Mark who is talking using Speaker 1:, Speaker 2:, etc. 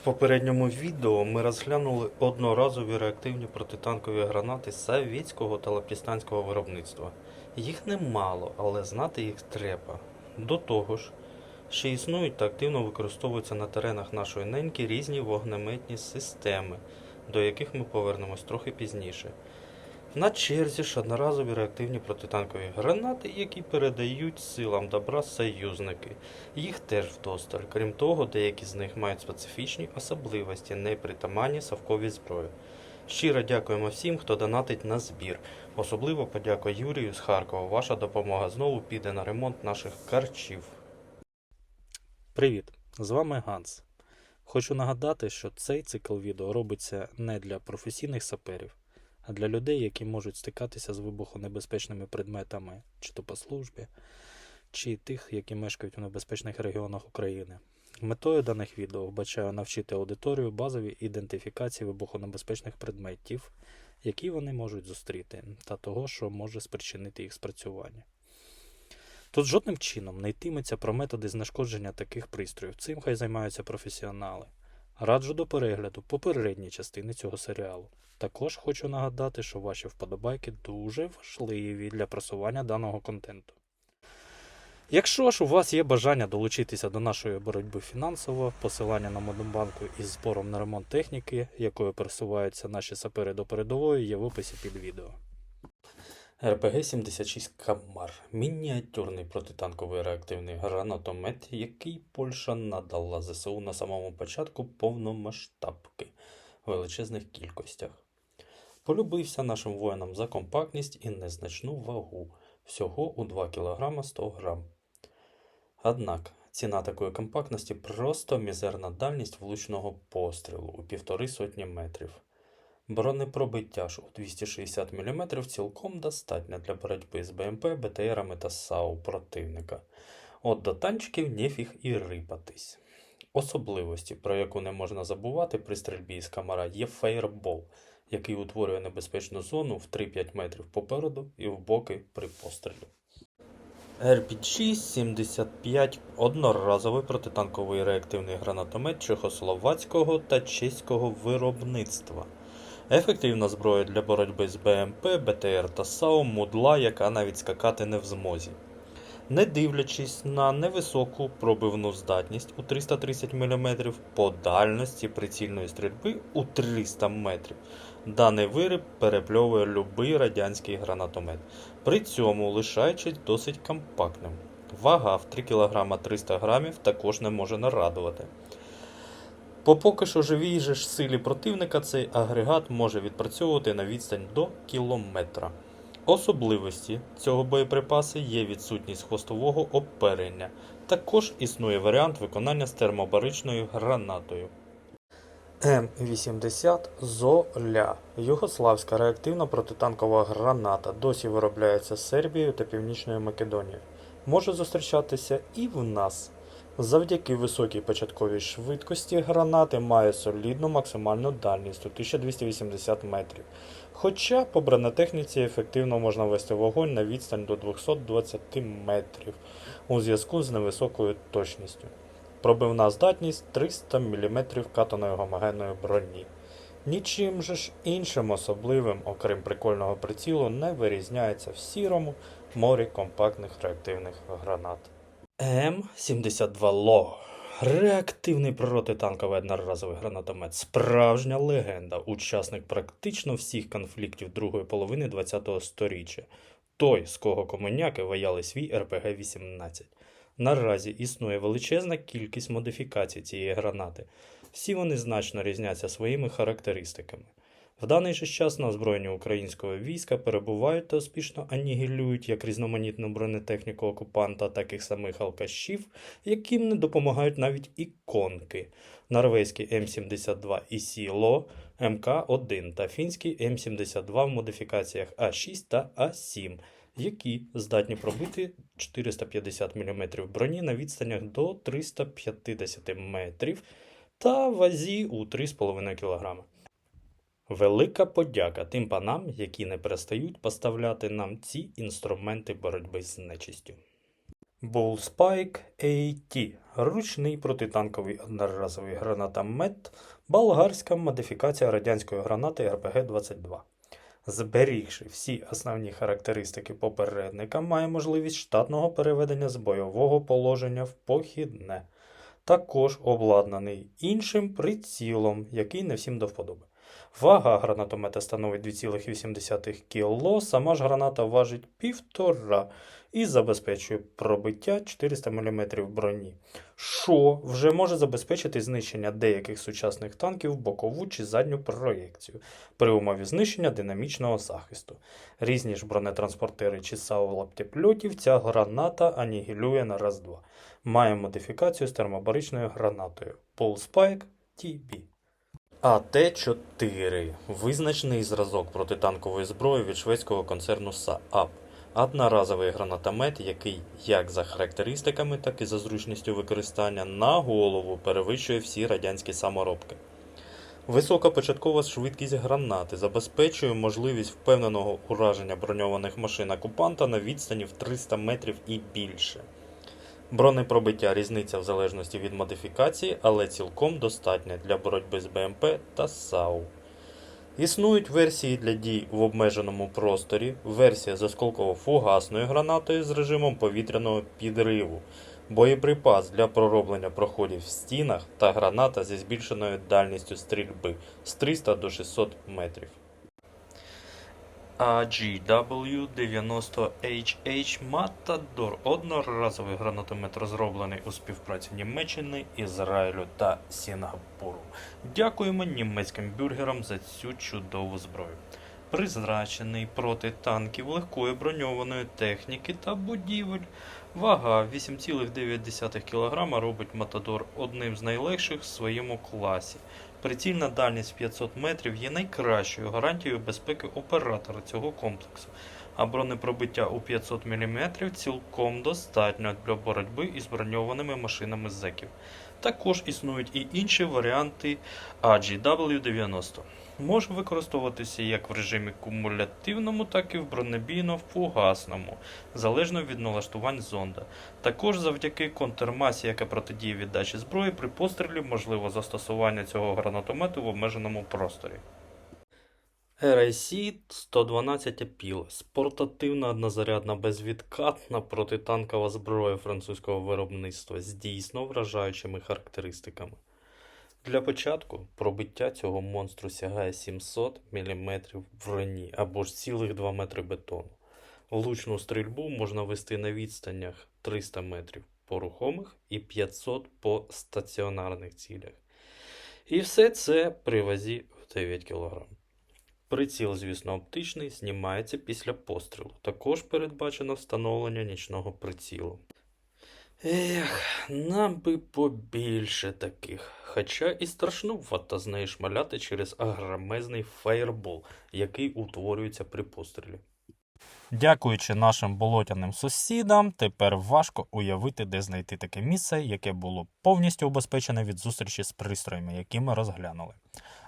Speaker 1: В попередньому відео ми розглянули одноразові реактивні протитанкові гранати совєтського та лапістанського виробництва. Їх немало, але знати їх треба. До того ж, ще існують та активно використовуються на теренах нашої неньки різні вогнеметні системи, до яких ми повернемось трохи пізніше. На черзі ж одноразові реактивні протитанкові гранати, які передають силам добра союзники. Їх теж вдосталь. Крім того, деякі з них мають специфічні особливості, непритаманні совковій зброї. Щиро дякуємо всім, хто донатить на збір. Особливо подяка Юрію з Харкова. Ваша допомога знову піде на ремонт наших карчів. Привіт! З вами Ганс. Хочу нагадати, що цей цикл відео робиться не для професійних саперів, а для людей, які можуть стикатися з вибухонебезпечними предметами, чи то по службі, чи тих, які мешкають у небезпечних регіонах України. Метою даних відео вбачаю навчити аудиторію базовій ідентифікації вибухонебезпечних предметів, які вони можуть зустріти, та того, що може спричинити їх спрацювання. Тут жодним чином не йтиметься про методи знешкодження таких пристроїв. Цим хай займаються професіонали. Раджу до перегляду попередні частини цього серіалу. Також хочу нагадати, що ваші вподобайки дуже важливі для просування даного контенту. Якщо ж у вас є бажання долучитися до нашої боротьби фінансово, посилання на Монобанку із збором на ремонт техніки, якою пересуваються наші сапери до передової, є в описі під відео. РПГ-76 Камар мініатюрний протитанковий реактивний гранатомет, який Польща надала ЗСУ на самому початку повномасштабки в величезних кількостях. Полюбився нашим воїнам за компактність і незначну вагу всього у 2 кг 100 г. Однак ціна такої компактності просто мізерна дальність влучного пострілу у півтори сотні метрів. Бронепробиття ж у 260 мм цілком достатньо для боротьби з БМП, БТРами та САУ противника. От до танчиків нефіг і рипатись. Особливості, про яку не можна забувати при стрільбі із камара, є фейербол, який утворює небезпечну зону в 3-5 метрів попереду і в боки при пострілі. RPG-75 – одноразовий протитанковий реактивний гранатомет чехословацького та чеського виробництва. Ефективна зброя для боротьби з БМП, БТР та САУ мудла, яка навіть скакати не в змозі. Не дивлячись на невисоку пробивну здатність у 330 мм по дальності прицільної стрільби у 300 метрів, даний виріб перепльовує любий радянський гранатомет, при цьому лишаючись досить компактним. Вага в 3 кг 300 г також не може нарадувати. По поки що живій же ж силі противника цей агрегат може відпрацьовувати на відстань до кілометра. Особливості цього боєприпасу є відсутність хвостового оперення. Також існує варіант виконання з термобаричною гранатою. М80 Золя Югославська реактивна протитанкова граната досі виробляється Сербією та Північною Македонією. Може зустрічатися і в нас. Завдяки високій початковій швидкості гранати має солідну максимальну дальність у 1280 метрів. Хоча по бронетехніці ефективно можна вести вогонь на відстань до 220 метрів у зв'язку з невисокою точністю. Пробивна здатність 300 мм катаної гомогенної броні. Нічим же ж іншим особливим, окрім прикольного прицілу, не вирізняється в сірому морі компактних реактивних гранат. М-72 ЛО. Реактивний протитанковий одноразовий гранатомет. Справжня легенда, учасник практично всіх конфліктів другої половини ХХ століття. Той, з кого комуняки ваяли свій РПГ-18. Наразі існує величезна кількість модифікацій цієї гранати. Всі вони значно різняться своїми характеристиками. В даний же час на озброєнні українського війська перебувають та успішно анігілюють як різноманітну бронетехніку окупанта, так і самих алкашів, яким не допомагають навіть іконки. Норвезький М72 і Сіло, МК-1 та фінський М72 в модифікаціях А6 та А7, які здатні пробити 450 мм броні на відстанях до 350 метрів та вазі у 3,5 кг. Велика подяка тим панам, які не перестають поставляти нам ці інструменти боротьби з нечистю. Bullspike AT – ручний протитанковий одноразовий гранатомет, болгарська модифікація радянської гранати РПГ-22. Зберігши всі основні характеристики попередника, має можливість штатного переведення з бойового положення в похідне. Також обладнаний іншим прицілом, який не всім до вподоби. Вага гранатомета становить 2,8 кг, сама ж граната важить 1,5 і забезпечує пробиття 400 мм броні, що вже може забезпечити знищення деяких сучасних танків в бокову чи задню проєкцію при умові знищення динамічного захисту. Різні ж бронетранспортери чи САУ лаптєпльотів ця граната анігілює на раз-два. Має модифікацію з термобаричною гранатою Bullspike TB. АТ-4 визначений зразок протитанкової зброї від шведського концерну Saab. Одноразовий гранатомет, який як за характеристиками, так і за зручністю використання на голову перевищує всі радянські саморобки. Висока початкова швидкість гранати забезпечує можливість впевненого ураження броньованих машин окупанта на відстані в 300 метрів і більше. Бронепробиття різниця в залежності від модифікації, але цілком достатня для боротьби з БМП та САУ. Існують версії для дій в обмеженому просторі, версія з осколково-фугасною гранатою з режимом повітряного підриву, боєприпас для пророблення проходів в стінах та граната зі збільшеною дальністю стрільби з 300 до 600 метрів. AGW-90HH Matador – одноразовий гранатомет, розроблений у співпраці Німеччини, Ізраїлю та Сінгапуру. Дякуємо німецьким бюргерам за цю чудову зброю. Призрачений проти танків, легкої броньованої техніки та будівель. Вага 8,9 кг робить Матадор одним з найлегших в своєму класі. Прицільна дальність 500 метрів є найкращою гарантією безпеки оператора цього комплексу, а бронепробиття у 500 мм цілком достатньо для боротьби із броньованими машинами зеків. Також існують і інші варіанти AGW-90. Може використовуватися як в режимі кумулятивному, так і в бронебійно-фугасному, залежно від налаштувань зонда. Також завдяки контрмасі, яка протидіє віддачі зброї, при пострілі можливо застосування цього гранатомету в обмеженому просторі. RIC 112 Appeal – портативна однозарядна безвідкатна протитанкова зброя французького виробництва з дійсно вражаючими характеристиками. Для початку пробиття цього монстру сягає 700 мм броні або ж цілих 2 метри бетону. Влучну стрільбу можна вести на відстанях 300 метрів по рухомих і 500 по стаціонарних цілях. І все це при вазі в 9 кг. Приціл, звісно, оптичний, знімається після пострілу. Також передбачено встановлення нічного прицілу. Ех, нам би побільше таких. Хоча і страшнувато з неї шмаляти через агромезний фаєрбол, який утворюється при пострілі. Дякуючи нашим болотяним сусідам, тепер важко уявити, де знайти таке місце, яке було повністю убезпечене від зустрічі з пристроями, які ми розглянули.